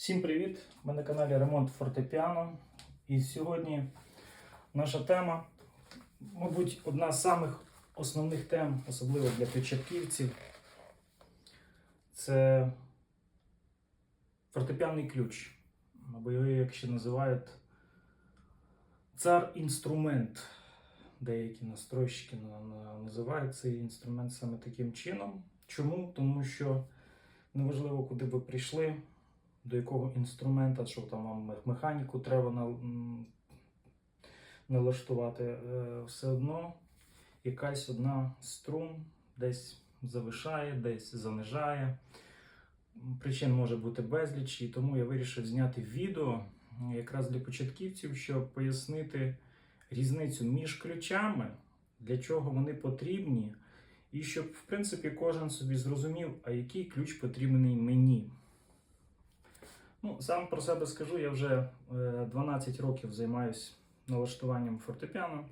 Всім привіт! Ми на каналі Ремонт Фортепіано. І сьогодні наша тема, мабуть, одна з самих основних тем, особливо для початківців. Це фортепіаний ключ. Або його, як ще називають, цар інструмент. Деякі настройщики на- на- називають цей інструмент саме таким чином. Чому? Тому що неважливо, куди ви прийшли, до якого інструмента, що там вам механіку треба налаштувати, е, все одно якась одна з струн десь завишає, десь занижає. Причин може бути безліч, і тому я вирішив зняти відео якраз для початківців, щоб пояснити різницю між ключами, для чого вони потрібні, і щоб, в принципі, кожен собі зрозумів, а який ключ потрібний мені. Ну, сам про себе скажу, я вже е, 12 років займаюся налаштуванням фортепіано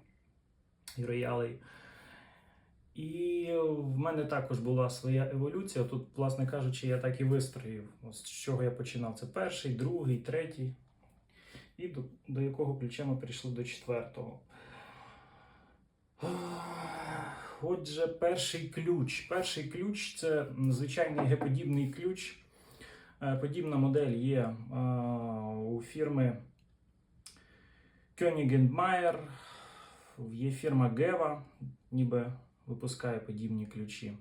і роялей. І в мене також була своя еволюція. Тут, власне кажучи, я так і вистроїв. З чого я починав. Це перший, другий, третій. І до, до якого ключа ми прийшли до четвертого. Отже, перший ключ. Перший ключ це звичайний геподібний ключ. Е, Подібна модель є е, у фірми König є фірма Geva, ніби випускає подібні ключі.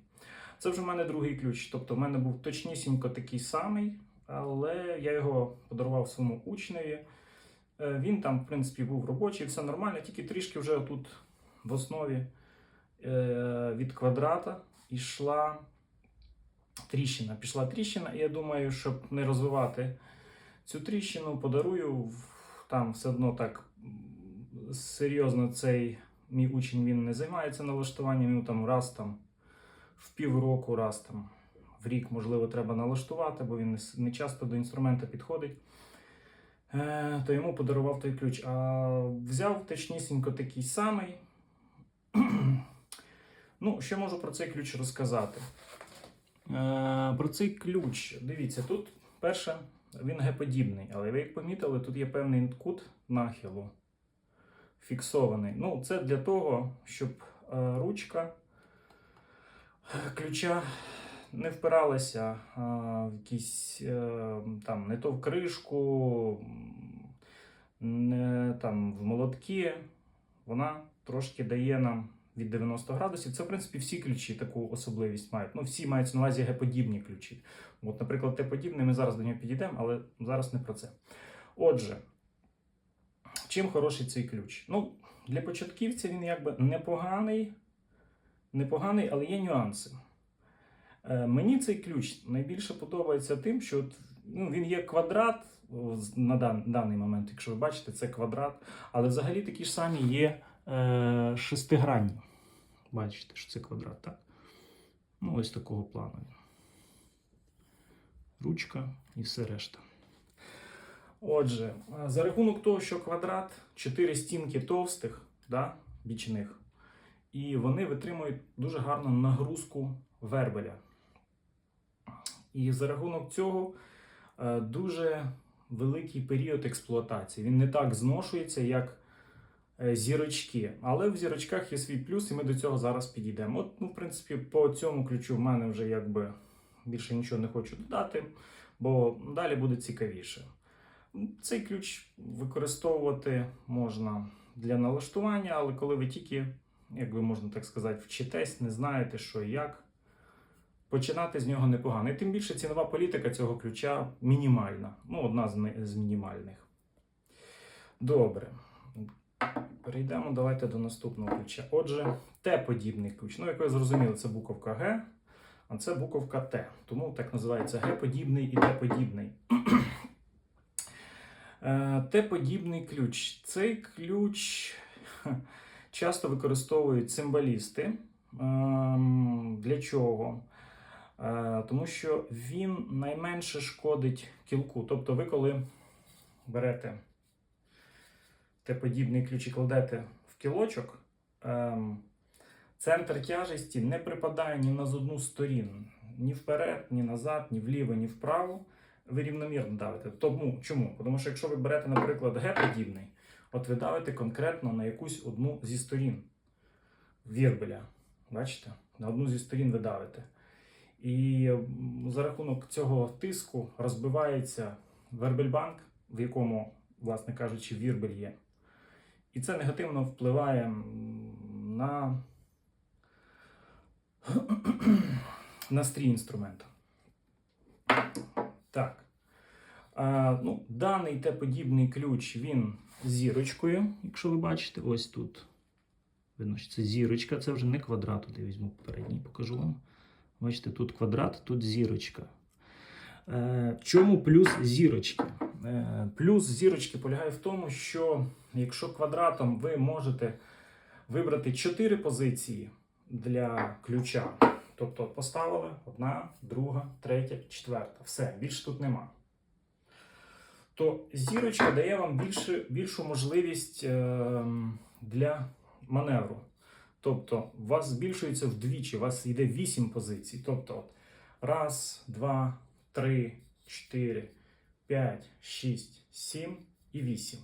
Це вже в мене другий ключ. Тобто в мене був точнісінько такий самий, але я його подарував своєму учневі. Е, Він там, в принципі, був робочий, все нормально, тільки трішки вже тут в основі від квадрата йшла тріщина. Пішла тріщина, і я думаю, щоб не розвивати цю тріщину, подарую там все одно так серйозно цей мій учень він не займається налаштуванням, йому там раз там в півроку, раз там в рік, можливо, треба налаштувати, бо він не часто до інструмента підходить. Е, то йому подарував той ключ. А взяв точнісінько такий самий. ну, що можу про цей ключ розказати? Е, про цей ключ. Дивіться, тут перше, він геподібний, але ви як помітили, тут є певний кут нахилу фіксований. Ну, це для того, щоб е, ручка ключа не впиралася е, в якісь там не то в кришку, не там в молотки. Вона трошки дає нам від 90 градусів. Це, в принципі, всі ключі таку особливість мають. Ну, всі мають на увазі геподібні ключі. От, наприклад, Т-подібний, ми зараз до нього підійдемо, але зараз не про це. Отже, чим хороший цей ключ? Ну, для початківця він якби непоганий, непоганий, але є нюанси. Е, мені цей ключ найбільше подобається тим, що от, ну, він є квадрат на дан, даний момент, якщо ви бачите, це квадрат, але взагалі такі ж самі є е, шестигранні. Бачите, що це квадрат, так? Ну, ось такого плану. Ручка і все решта. Отже, е, за рахунок того, що квадрат, чотири стінки товстих, да, бічних, і вони витримують дуже гарну нагрузку вербеля. І за рахунок цього е, дуже великий період експлуатації. Він не так зношується, як зірочки. Але в зірочках є свій плюс, і ми до цього зараз підійдемо. От, ну, в принципі, по цьому ключу в мене вже якби більше нічого не хочу додати, бо далі буде цікавіше. Цей ключ використовувати можна для налаштування, але коли ви тільки, як би можна так сказати, вчитесь, не знаєте, що і як, починати з нього непогано. І тим більше цінова політика цього ключа мінімальна. Ну, одна з мінімальних. Добре. Перейдемо давайте до наступного ключа. Отже, Т-подібний ключ. Ну, як ви зрозуміли, це буковка Г, а це буковка Т. Тому так називається Г-подібний і Т-подібний. Е, Т-подібний ключ. Цей ключ часто використовують цимбалісти. Ем, Для чого? Е, Тому що він найменше шкодить кілку. Тобто, ви коли берете Т-подібний ключ і кладете в кілочок, ем, центр тяжесті не припадає ні на з одну сторін, ні вперед, ні назад, ні вліво, ні вправо. ви рівномірно давите. Тому чому? Тому що якщо ви берете, наприклад, Г-подібний, от ви давите конкретно на якусь одну зі сторін вірбеля. Бачите? На одну зі сторін ви давите. І за рахунок цього тиску розбивається вербельбанк, в якому, власне кажучи, вірбель є. І це негативно впливає на, на стрій інструмента. Так. А, ну, даний те подібний ключ він зірочкою, якщо ви бачите, ось тут. Видно, що це зірочка, це вже не квадрат. Я візьму передній, покажу вам. Бачите, тут квадрат, тут зірочка. Е, чому плюс зірочки? Е, плюс зірочки полягає в тому, що якщо квадратом ви можете вибрати 4 позиції для ключа, тобто поставили одна, друга, третя, четверта. Все, більше тут нема. То зірочка дає вам більше, більшу можливість е, для маневру. Тобто, у вас збільшується вдвічі, у вас йде 8 позицій. Тобто, раз, два, три, чотири, п'ять, шість, сім і вісім.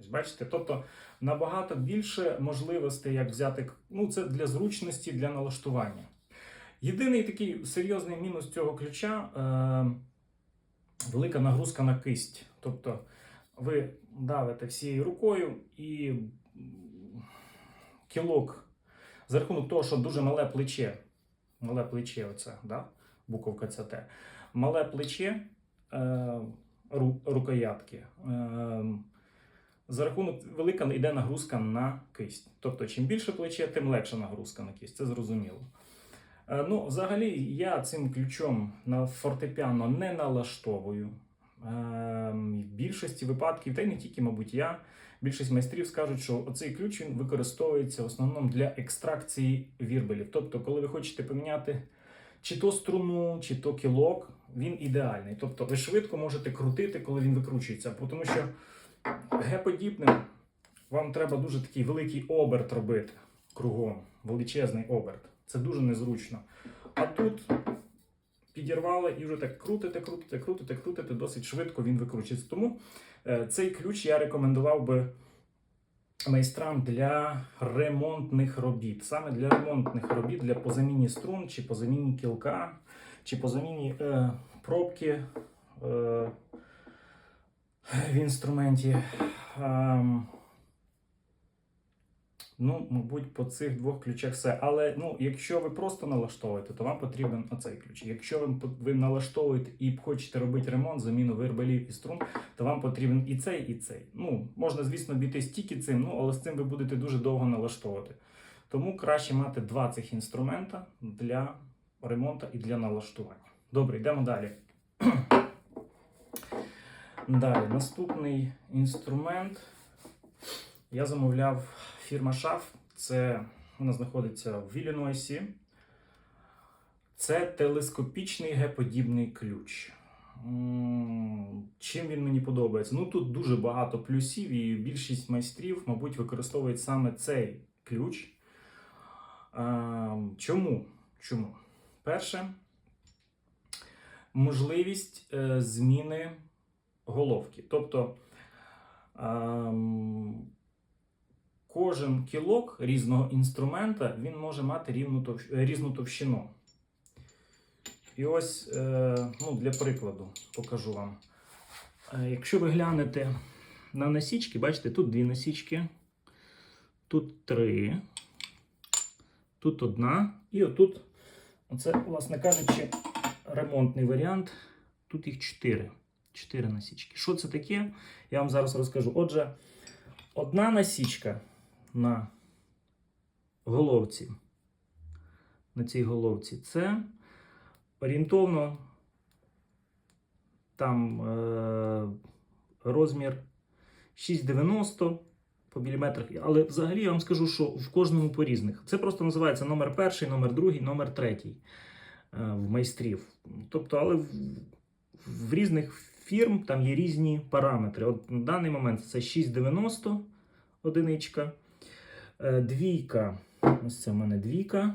Ось бачите? Тобто набагато більше можливостей, як взяти. Ну, це для зручності, для налаштування. Єдиний такий серйозний мінус цього ключа е, велика нагрузка на кисть. Тобто ви давите всією рукою і кілок за рахунок того, що дуже мале плече, мале плече, оце, да? буковка ЦТ, мале плече рукоятки. Е, за рахунок велика йде нагрузка на кисть. Тобто, чим більше плече, тим легша нагрузка на кисть. Це зрозуміло. Е, Ну, взагалі, я цим ключом на фортепіано не налаштовую. Е, В більшості випадків, та й не тільки, мабуть, я. Більшість майстрів скажуть, що оцей ключ він використовується в основному для екстракції вірбелів. Тобто, коли ви хочете поміняти чи то струну, чи то кілок, він ідеальний. Тобто ви швидко можете крутити, коли він викручується. Тому що Г-подібним вам треба дуже такий великий оберт робити кругом, величезний оберт. Це дуже незручно. А тут підірвали і вже так крутите, крутите, крутите, крутите, досить швидко він викручується. Тому е, цей ключ я рекомендував би майстрам для ремонтних робіт. Саме для ремонтних робіт, для позаміні струн, чи по заміні кілка, чи по заміні е, пробки е, в інструменті. Ем, Ну, мабуть, по цих двох ключах все. Але ну, якщо ви просто налаштовуєте, то вам потрібен оцей ключ. Якщо ви, ви налаштовуєте і хочете робити ремонт, заміну виробелів і струн, то вам потрібен і цей, і цей. Ну, можна, звісно, обійтись тільки цим, ну, але з цим ви будете дуже довго налаштовувати. Тому краще мати два цих інструмента для ремонту і для налаштування. Добре, йдемо далі. Далі, наступний інструмент. Я замовляв фірма Шаф. Це вона знаходиться в Іллінойсі. Це телескопічний Г-подібний ключ. Чим він мені подобається? Ну тут дуже багато плюсів, і більшість майстрів, мабуть, використовують саме цей ключ. Чому? Чому? Перше, можливість е, зміни головки. Тобто ем, кожен кілок різного інструмента він може мати рівну тов... різну товщину. І ось, е, ну, для прикладу, покажу вам. Е, якщо ви глянете на насічки, бачите, тут дві насічки, тут три, тут одна, і отут, оце, власне кажучи, ремонтний варіант. Тут їх чотири. Чотири насічки. Що це таке? Я вам зараз розкажу. Отже, одна насічка на головці. На цій головці це орієнтовно там е, розмір 6,90 по міліметрах. Але взагалі я вам скажу, що в кожному по різних. Це просто називається номер перший, номер другий, номер третій е, в майстрів. Тобто, але в, в різних фірм там є різні параметри. От на даний момент це 6,90 одиничка. Е, Двійка. Ось це в мене двійка.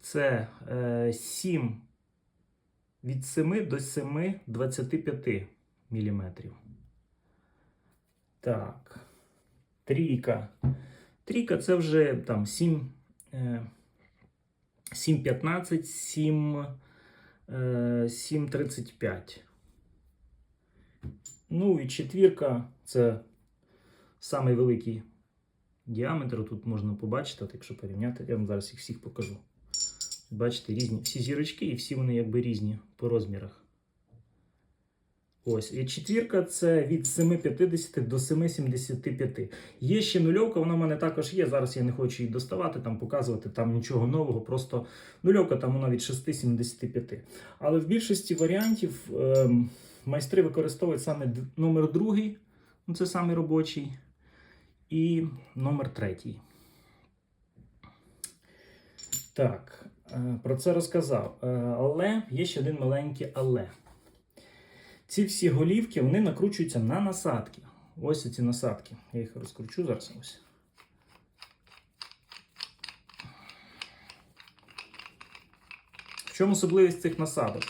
Це е, 7,80 від 7 до 7,25 мм. Так. Трійка. Трійка це вже там 7, е, 7,15, 7, е, 7,35. Ну і четвірка це самий великий діаметр. Тут можна побачити, от якщо порівняти, я вам зараз їх всіх покажу. Бачите, різні всі зірочки, і всі вони якби різні по розмірах. Ось, і четвірка це від 7,50 до 7,75. Є ще нульовка, вона в мене також є. Зараз я не хочу її доставати, там показувати там нічого нового. Просто нульовка там вона від 6,75. Але в більшості варіантів ем, майстри використовують саме номер другий, ну це самий робочий, і номер третій. Так, е, про це розказав. Е, Але є ще один маленький але. Ці всі голівки вони накручуються на насадки. Ось ці насадки. Я їх розкручу зараз. Ось. В чому особливість цих насадок?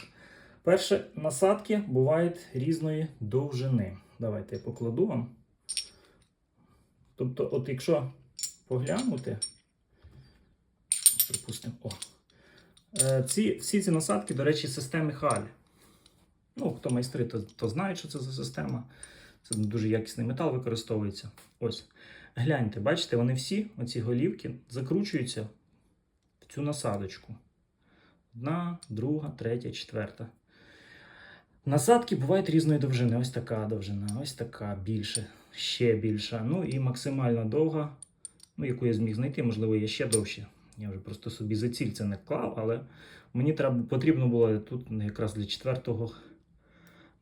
Перше, насадки бувають різної довжини. Давайте я покладу вам. Тобто, от якщо поглянути, припустимо, о. Е, Ці, всі ці насадки, до речі, системи Халь. Ну, хто майстри, то, то знає, що це за система. Це дуже якісний метал використовується. Ось. Гляньте, бачите, вони всі, оці голівки, закручуються в цю насадочку. Одна, друга, третя, четверта. Насадки бувають різної довжини. Ось така довжина, ось така більше, ще більша. Ну і максимально довга, ну, яку я зміг знайти, можливо, є ще довше. Я вже просто собі за ціль це не клав, але мені треба, потрібно було тут якраз для четвертого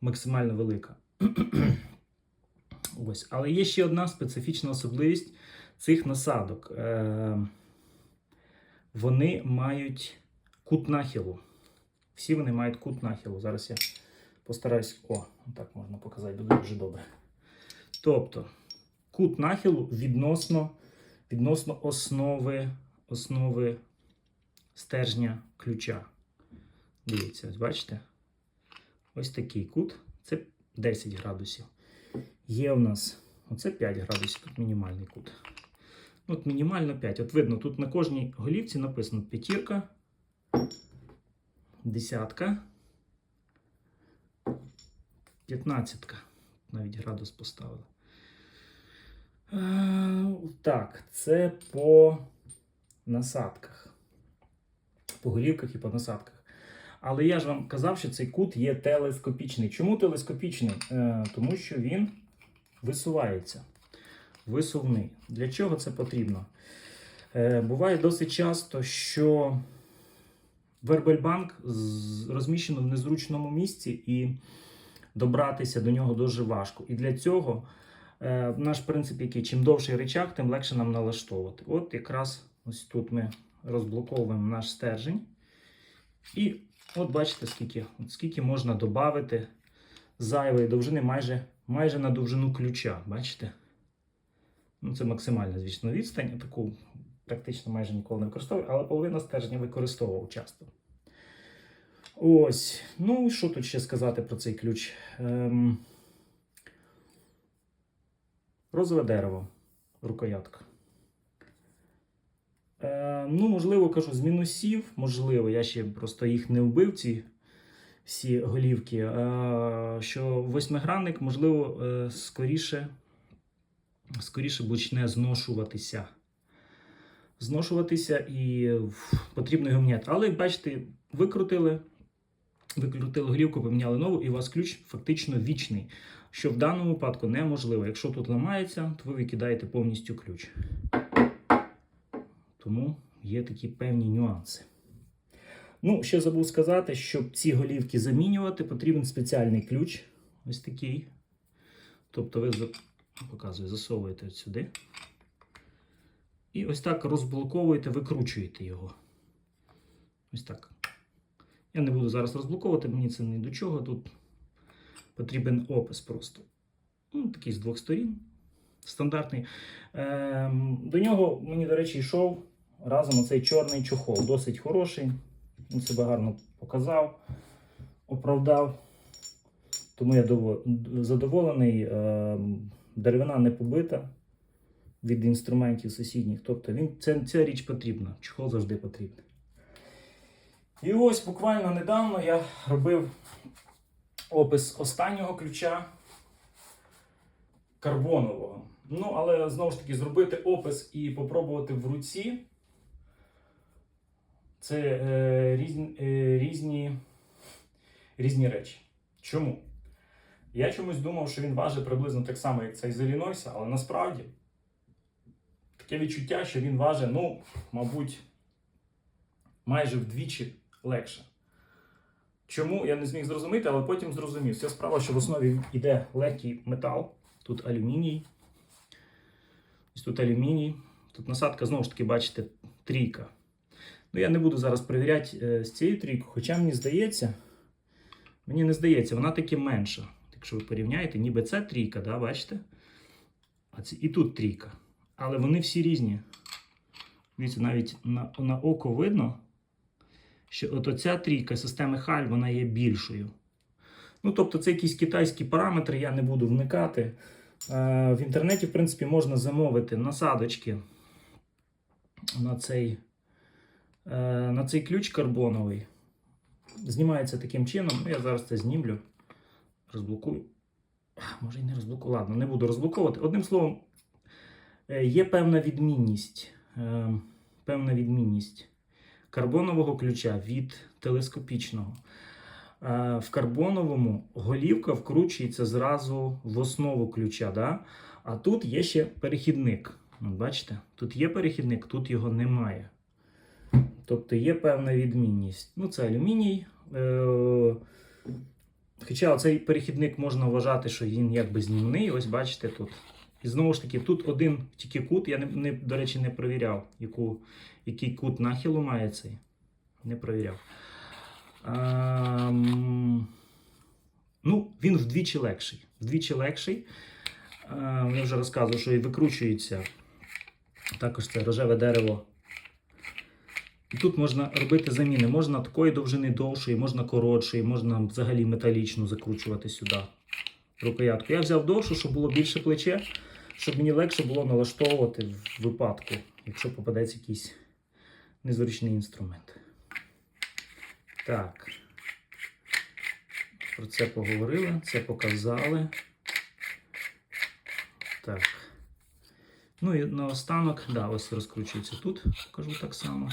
максимально велика. Ось. Але є ще одна специфічна особливість цих насадок. Е, вони мають кут нахилу. Всі вони мають кут нахилу. Зараз я постараюсь. О, так можна показати, буде дуже добре. Тобто, кут нахилу відносно, відносно основи, основи стержня ключа. Дивіться, бачите? Ось такий кут. Це 10 градусів. Є в нас оце 5 градусів, тут мінімальний кут. От мінімально 5. От видно, тут на кожній голівці написано п'ятірка, десятка, п'ятнадцятка. Навіть градус поставили. Е, Так, це по насадках. По голівках і по насадках. Але я ж вам казав, що цей кут є телескопічний. Чому телескопічний? Е, тому що він висувається. Висувний. Для чого це потрібно? Е, буває досить часто, що вербельбанк розміщено в незручному місці і добратися до нього дуже важко. І для цього наш принцип, який чим довший речах, тим легше нам налаштовувати. От якраз ось тут ми розблоковуємо наш стержень. І от бачите, скільки, от скільки можна додати зайвої довжини майже, майже на довжину ключа. Бачите? Ну, це максимальна, звісно, відстань. Таку практично майже ніколи не використовую, але половина стержня використовував часто. Ось. Ну, що тут ще сказати про цей ключ? Ем... Розове дерево, рукоятка. Е, ну, можливо, кажу, з мінусів, можливо, я ще просто їх не вбив, ці всі голівки. Е, що восьмигранник, можливо, е, скоріше, скоріше почне зношуватися. Зношуватися і потрібно його міняти. Але, бачите, викрутили, викрутили голівку, поміняли нову, і у вас ключ фактично вічний. Що в даному випадку неможливо. Якщо тут ламається, то ви викидаєте повністю ключ. Тому є такі певні нюанси. Ну, ще забув сказати, щоб ці голівки замінювати, потрібен спеціальний ключ. Ось такий. Тобто ви показую, засовуєте сюди. І ось так розблоковуєте, викручуєте його. Ось так. Я не буду зараз розблоковувати, мені це ні до чого. Тут потрібен опис просто. Ну, такий з двох сторін. Стандартний. Ем, до нього мені, до речі, йшов разом оцей чорний чохол. Досить хороший. Він себе гарно показав. оправдав. Тому я задоволений. Е, Деревина не побита від інструментів сусідніх. Тобто він, це, ця річ потрібна. Чехол завжди потрібен. І ось буквально недавно я робив опис останнього ключа карбонового. Ну, але знову ж таки, зробити опис і попробувати в руці. Це е, різні, е, різні, різні речі. Чому? Я чомусь думав, що він важить приблизно так само, як цей з але насправді таке відчуття, що він важить, ну, мабуть, майже вдвічі легше. Чому я не зміг зрозуміти, але потім зрозумів. Вся справа, що в основі йде легкий метал, тут алюміній. Ось тут алюміній. Тут насадка, знову ж таки, бачите, трійка. Ну, я не буду зараз перевіряти е, з цією трійкою, хоча мені здається, мені не здається, вона таки менша. Якщо ви порівняєте, ніби це трійка, да, бачите? А це і тут трійка. Але вони всі різні. Дивіться, навіть на, на око видно, що от оця трійка системи Халь, вона є більшою. Ну, тобто, це якісь китайські параметри, я не буду вникати. Е, В інтернеті, в принципі, можна замовити насадочки на цей, е, на цей ключ карбоновий. Знімається таким чином. Ну, я зараз це знімлю. Розблокую. Може і не розблокую. Ладно, не буду розблоковувати. Одним словом, е, є певна відмінність. е, Певна відмінність карбонового ключа від телескопічного. Е, В карбоновому голівка вкручується зразу в основу ключа. Да? А тут є ще перехідник. От Бачите? Тут є перехідник, тут його немає. Тобто є певна відмінність. Ну, це алюміній. Е, Хоча цей перехідник можна вважати, що він якби знімний. Ось бачите тут. І знову ж таки, тут один тільки кут. Я, не, не, до речі, не провіряв, яку, який кут нахилу має цей. Не провіряв. Ем, ну, він вдвічі легший. Вдвічі легший. Ем, я вже розказував, що і викручується. Також це рожеве дерево. І тут можна робити заміни. Можна такої довжини довшої, можна коротшої, можна взагалі металічну закручувати сюди рукоятку. Я взяв довшу, щоб було більше плече, щоб мені легше було налаштовувати в випадку, якщо попадеться якийсь незручний інструмент. Так. Про це поговорили, це показали. Так. Ну і наостанок, да, ось розкручується тут, покажу так само.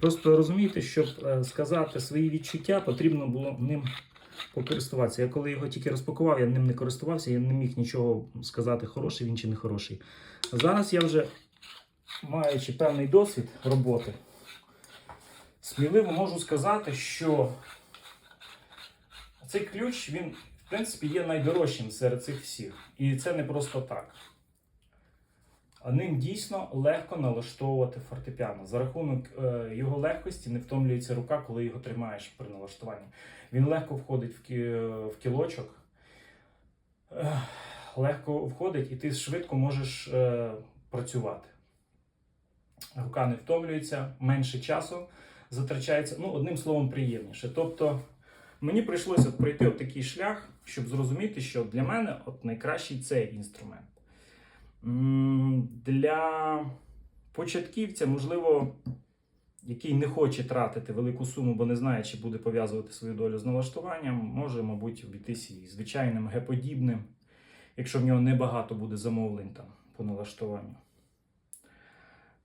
Просто розумієте, щоб е, сказати свої відчуття, потрібно було ним покористуватися. Я коли його тільки розпакував, я ним не користувався, я не міг нічого сказати, хороший він чи не хороший. Зараз я вже, маючи певний досвід роботи, сміливо можу сказати, що цей ключ, він, в принципі, є найдорожчим серед цих всіх. І це не просто так. А ним дійсно легко налаштовувати фортепіано. За рахунок е, його легкості не втомлюється рука, коли його тримаєш при налаштуванні. Він легко входить в, кі, в кілочок, легко входить, і ти швидко можеш е, працювати. Рука не втомлюється, менше часу затрачається. Ну, одним словом, приємніше. Тобто, мені прийшлося пройти от такий шлях, щоб зрозуміти, що для мене от найкращий цей інструмент. Для початківця, можливо, який не хоче тратити велику суму, бо не знає, чи буде пов'язувати свою долю з налаштуванням, може, мабуть, обійтися і звичайним Г-подібним, якщо в нього небагато буде замовлень там по налаштуванню.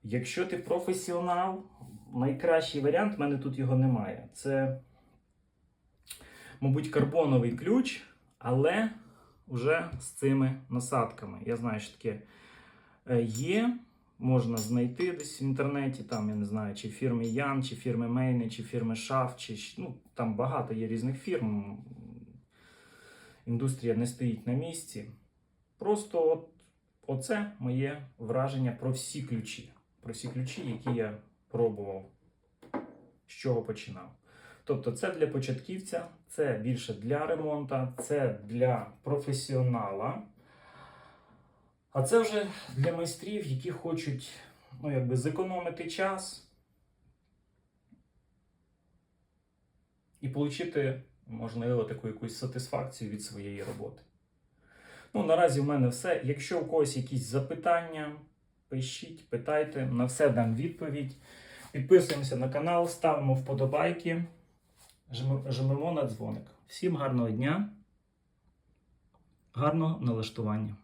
Якщо ти професіонал, найкращий варіант, в мене тут його немає. Це, мабуть, карбоновий ключ, але вже з цими насадками. Я знаю, що таке е, є. Можна знайти десь в інтернеті, там, я не знаю, чи фірми Ян, чи фірми Мейни, чи фірми Шаф, чи ну, там багато є різних фірм. Індустрія не стоїть на місці. Просто от, оце моє враження про всі ключі. Про всі ключі, які я пробував, з чого починав. Тобто це для початківця, це більше для ремонту, це для професіонала. А це вже для майстрів, які хочуть ну, якби, зекономити час і отримати, можливо, таку якусь сатисфакцію від своєї роботи. Ну, наразі в мене все. Якщо у когось якісь запитання, пишіть, питайте, на все дам відповідь. Підписуємося на канал, ставимо вподобайки, жмемо- на дзвоник. Всім гарного дня, гарного налаштування.